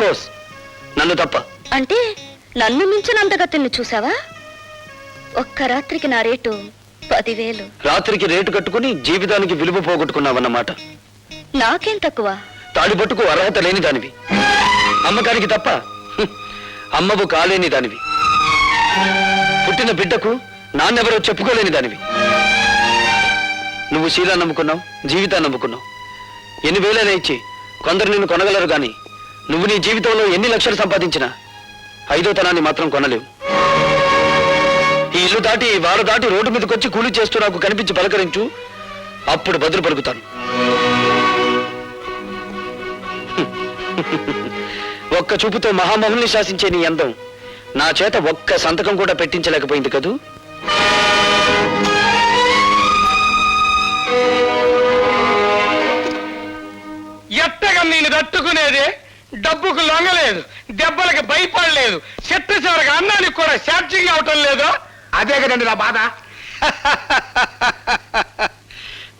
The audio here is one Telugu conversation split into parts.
కోర్స్. నన్ను తప్ప. అంటే నన్ను మించిన అందగతిని చూసావా? ఒక్క రాత్రికి నా రేటు పదివేలు. రాత్రికి రేటు కట్టుకుని జీవితానికి విలువ పోగొట్టుకున్నావన్నమాట. నాకేం తక్కువ? తాడిపట్టుకు అర్హత లేని దానివి. అమ్మకానికి తప్ప అమ్మవు కాలేని దానివి. పుట్టిన బిడ్డకు నాన్నెవరో చెప్పుకోలేని దానివి. నువ్వు శీలా నమ్ముకున్నావు జీవితాన్ని నమ్ముకున్నావు. ఎన్ని వేలైనా ఇచ్చి కొందరు నిన్ను కొనగలరు గాని నువ్వు నీ జీవితంలో ఎన్ని లక్షలు సంపాదించినా ఐదో తనాన్ని మాత్రం కొనలేవు. ఈ ఇల్లు దాటి వారు దాటి రోడ్డు మీదకి వచ్చి కూలీ చేస్తూ నాకు కనిపించి పలకరించు అప్పుడు బదులు పలుకుతాను ఒక్క చూపుతో మహామహుల్ని శాసించే నీ అందం నా చేత ఒక్క సంతకం కూడా పెట్టించలేకపోయింది కదూ? ఎట్టగా నేను తట్టుకునేదే? డబ్బుకు లొంగలేదు దెబ్బలకు భయపడలేదు చెట్టు చివరికి అన్నానికి కూడా ఛార్జింగ్ అవటం లేదు. అదే కదండి నా బాధ.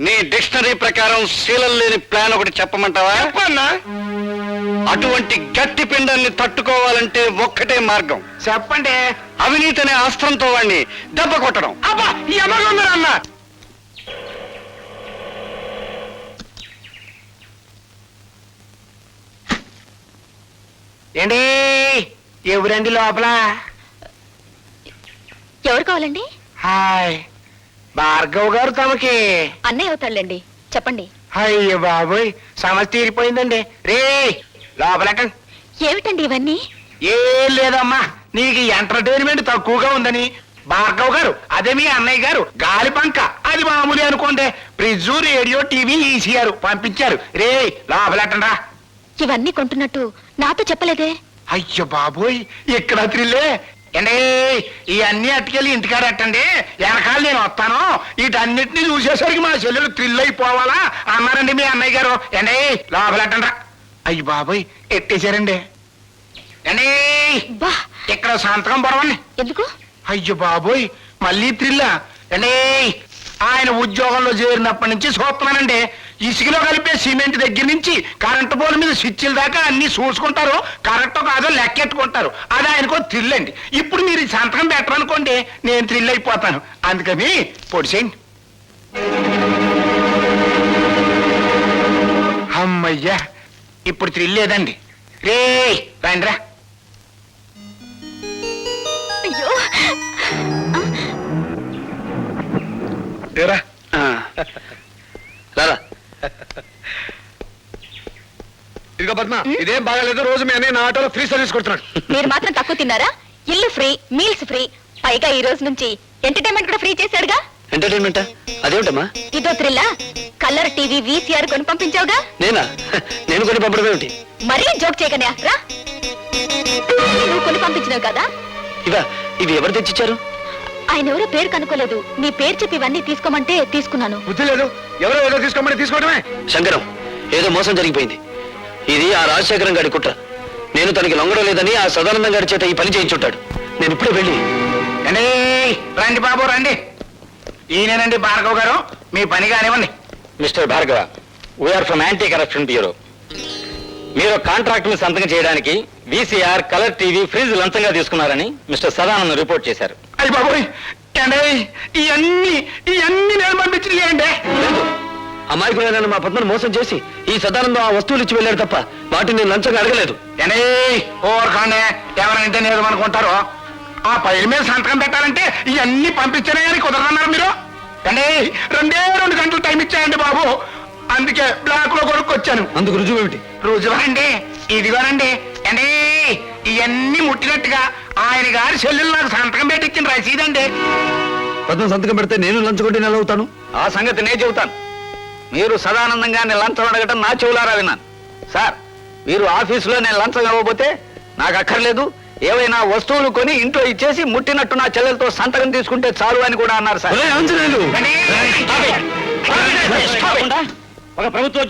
నీ డిక్షనరీ ప్రకారం శీలం లేని ప్లాన్ ఒకటి చెప్పమంటావా? చెప్పన్నా? అటువంటి గట్టి పిండాన్ని తట్టుకోవాలంటే ఒక్కటే మార్గం. చెప్పండి. అవినీతి అనే అస్త్రంతో వాడిని దెబ్బ కొట్టడం. అబ్బా ఈ అమ్మగుందరు ఏంటి? ఎవరండి లోపల? ఎవరు కావాలండి? హాయ్. భార్గవ్ గారు తమకి. అన్నయ్య అవుతాడులేండి. చెప్పండి. అయ్యో బాబోయ్ సమస్య తీరిపోయిందండి. రే లోపలక ఏమిటండి ఇవన్నీ? ఏం లేదమ్మా నీకు ఎంటర్టైన్మెంట్ తక్కువగా ఉందని. భార్గవ్ గారు అదే మీ అన్నయ్య గారు గాలి పంక అది మామూలు అనుకోండి. ఫ్రిడ్జ్ రేడియో టీవీ ఈసీఆర్ పంపించారు. రే లోపలెట్టండా ఇవన్నీ కొంటున్నట్టు నాతో చెప్పలేదే. అయ్యో బాబోయ్ ఇక్కడ త్రిల్లే అండి ఇవన్నీ అట్టుకెళ్ళి ఇంటికాడ ఎట్టండి వెనకాల నేను వస్తాను. వీటన్నిటిని చూసేసరికి మా చెల్లెలు థ్రిల్ అయిపోవాలా? అన్నారండి మీ అన్నయ్య గారు. అండి లోపలెట్టండ్రా అయ్యి బాబోయ్ ఎట్టేశారండి అండి బా. ఇక్కడ సంతకం పొడవండి ఎందుకు? అయ్యో బాబోయ్ మళ్ళీ త్రిల్లా అండి ఆయన ఉద్యోగంలో చేరినప్పటి నుంచి చూస్తున్నానండి. ఇసుకలో కలిపే సిమెంట్ దగ్గర నుంచి కరెంటు పోల్ మీద స్విచ్ల దాకా అన్ని చూసుకుంటారు. కరెక్టో కాదో లెక్కెట్టుకుంటారు. అది ఆయనకో థ్రిల్ అండి. ఇప్పుడు మీరు సంతకం పెట్టరనుకోండి నేను థ్రిల్ అయిపోతాను. అందుకని పొడిసేయండి అమ్మయ్యా ఇప్పుడు థ్రిల్ లేదండి. రే రండిరా. ఇదిగో పద్మ ఇదేం బాగాలేదు రోజు మీ అన్నయ్య నా ఆటోలో ఫ్రీ సర్వీస్ కొడుతున్నాడు. మీరు మాత్రం తక్కువ తిన్నారా? ఇల్లు ఫ్రీ మీల్స్ ఫ్రీ. పైగా ఈ రోజు నుంచి ఎంటర్టైన్మెంట్ కూడా ఫ్రీ చేశాడుగా. ఎంటర్టైన్మెంటా అదేమిటమ్మా? ఇదో త్రిల్లా కలర్ టీవీ వీసీఆర్ కొని పంపించావుగా? నేనా? నేను కొని పంపడం ఏమిటి? మరీ జోక్ చేయకనే రా. నువ్వు కొని పంపించినావు కదా? ఇవా ఇవి ఎవరు తెచ్చిచ్చారు? ఆయన ఎవరో పేరు కనుక్కోలేదు. నీ పేరు చెప్పి ఇవన్నీ తీసుకోమంటే తీసుకున్నాను. బుద్ధి లేదు. ఎవరో ఏదో తీసుకోమని తీసుకోవడమే శంకరం ఏదో మోసం జరిగిపోయింది. ఇది ఆ రాజశేఖరం గారి కుట్ర. నేను తనకి లొంగడం లేదని ఆ సదానందం గారి చేత ఈ పని చేయించుంటాడు. నేను ఇప్పుడే వెళ్ళి అండి రండి బాబు రండి. ఈయనేనండి భార్గవ్ గారు. మీ పని కానివ్వండి. Mister Bhargava we're from anti corruption bureau మీరు కాంట్రాక్ట్ని సంతకం చేయడానికి వీసీఆర్ కలర్ టీవీ ఫ్రిడ్జ్ లంచంగా తీసుకున్నారని మిస్టర్ సదానందం రిపోర్ట్ చేశారు. అయ్యి బాబోయ్ ఇవన్నీ ఇవన్నీ నేను పంపించింది అమాయకుడైన మా పద్మను మోసం చేసి ఈ సదానందం ఆ వస్తువులు ఇచ్చి వెళ్ళాడు తప్ప వాటిని నేను లంచంగా అడగలేదు. అండి ఓరకండి ఎవరంటే నేను అనుకుంటారో ఆ పైల మీద సంతకం పెట్టాలంటే ఇవన్నీ పంపించనే కానీ కుదరదన్నారు మీరు. అండి రెండే రెండు గంటలు టైం ఇచ్చాయండి బాబు. అందుకే బ్లాక్లో కొనుక్కొచ్చాను. అందుకు రుజువు ఏమిటి? రుజువండి ఇదిగోనండి. అండి ఇవన్నీ ముట్టినట్టుగా ఆయన గారి చెల్లెలు నాకు సంతకం పెట్టించిన రసీదండి. పద్మ సంతకం పెడితే నేను లంచుకుంటే నెల అవుతాను? ఆ సంగతి నేను చెబుతాను. మీరు సదానందంగా నేను లంచం అడగటం నా చెవులారా విన్నాను. సార్ మీరు ఆఫీసులో నేను లంచం ఇవ్వబోతే నాకు అక్కర్లేదు. ఏవైనా వస్తువులు కొని ఇంట్లో ఇచ్చేసి ముట్టినట్టు నా చెల్లెలతో సంతకం తీసుకుంటే చాలు అని కూడా అన్నారు సార్. ఒక ప్రభుత్వ